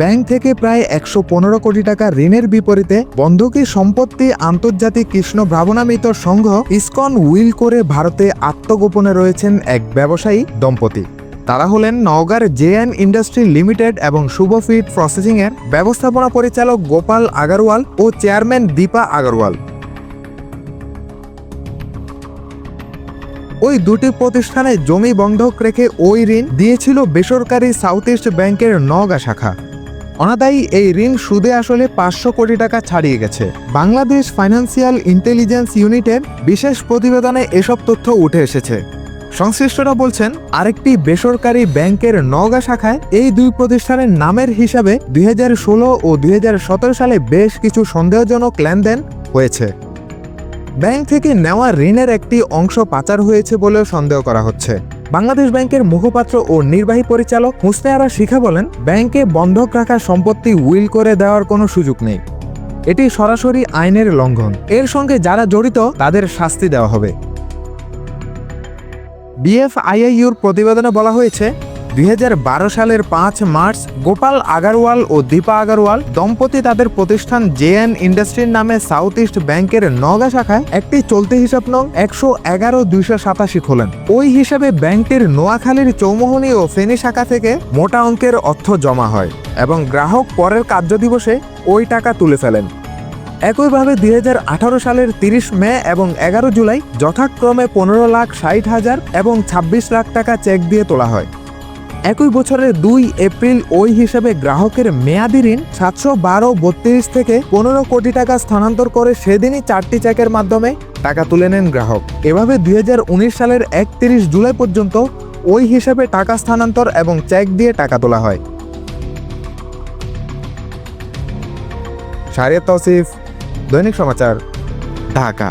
Bank থেকে প্রায় একশো পনেরো কোটি টাকা ঋণের বিপরীতে বন্ধকি সম্পত্তি আন্তর্জাতিক কৃষ্ণ ভ্রাবনামিত সংঘ ইসকন উইল করে ভারতে আত্মগোপনে রয়েছেন এক ব্যবসায়ী দম্পতি। তারা হলেন নওগাঁর জেএন ইন্ডাস্ট্রি লিমিটেড এবং শুভফিট প্রসেসিংয়ের ব্যবস্থাপনা পরিচালক গোপাল আগারওয়াল ও চেয়ারম্যান দীপা আগারওয়াল। ওই দুটি প্রতিষ্ঠানে জমি বন্ধক রেখে ওই ঋণ দিয়েছিল বেসরকারি সাউথ ইস্ট ব্যাংকের নওগাঁ শাখা। অনাদায়ী এই ঋণ সুদে আসলে পাঁচশো কোটি টাকা ছাড়িয়ে গেছে। বাংলাদেশ ফাইন্যান্সিয়াল ইন্টেলিজেন্স ইউনিটের বিশেষ প্রতিবেদনে এসব তথ্য উঠে এসেছে। সংশ্লিষ্টরা বলছেন, আরেকটি বেসরকারি ব্যাংকের নওগাঁ শাখায় এই দুই প্রতিষ্ঠানের নামের হিসাবে দুই হাজার ষোলো ও দুই হাজার সতেরো সালে বেশ কিছু সন্দেহজনক লেনদেন হয়েছে। ব্যাংক থেকে নেওয়া ঋণের একটি অংশ পাচার হয়েছে বলেও সন্দেহ করা হচ্ছে। বাংলাদেশ ব্যাংকের মুখপাত্র ও নির্বাহী পরিচালক হুসনেয়ারা শিখা বলেন, ব্যাংকে বন্ধক রাখা সম্পত্তি উইল করে দেওয়ার কোনো সুযোগ নেই। এটি সরাসরি আইনের লঙ্ঘন। এর সঙ্গে যারা জড়িত, তাদের শাস্তি দেওয়া হবে। বিএফআইআইউর প্রতিবেদনে বলা হয়েছে দুই হাজার বারো সালের পাঁচ মার্চ গোপাল আগারওয়াল ও দীপা আগারওয়াল দম্পতি তাদের প্রতিষ্ঠান জেএন ইন্ডাস্ট্রির নামে সাউথ ইস্ট ব্যাংকের নগা শাখায় একটি চলতি হিসাব নং একশো এগারো দুইশো সাতাশি খোলেন। ওই হিসাবে ব্যাংকটির নোয়াখালীর চৌমোহনী ও ফেনী শাখা থেকে মোটা অঙ্কের অর্থ জমা হয় এবং গ্রাহক পরের কার্যদিবসে ওই টাকা তুলে ফেলেন। একইভাবে দুই হাজার আঠারো সালের তিরিশ মে এবং এগারো জুলাই যথাক্রমে পনেরো লাখ ষাট হাজার এবং ছাব্বিশ লাখ টাকা চেক দিয়ে তোলা হয়। একই বছরের দুই এপ্রিল ওই হিসেবে গ্রাহকের মেয়াদি ঋণ সাতশো বারো বত্রিশ থেকে পনেরো কোটি টাকা স্থানান্তর করে সেদিনই চারটি চেকের মাধ্যমে টাকা তুলে নেন গ্রাহক। এভাবে দুই হাজার উনিশ সালের একত্রিশ জুলাই পর্যন্ত ওই হিসাবে টাকা স্থানান্তর এবং চেক দিয়ে টাকা তোলা হয়। শারিয়া তৌসিফ, দৈনিক সমাচার, ঢাকা।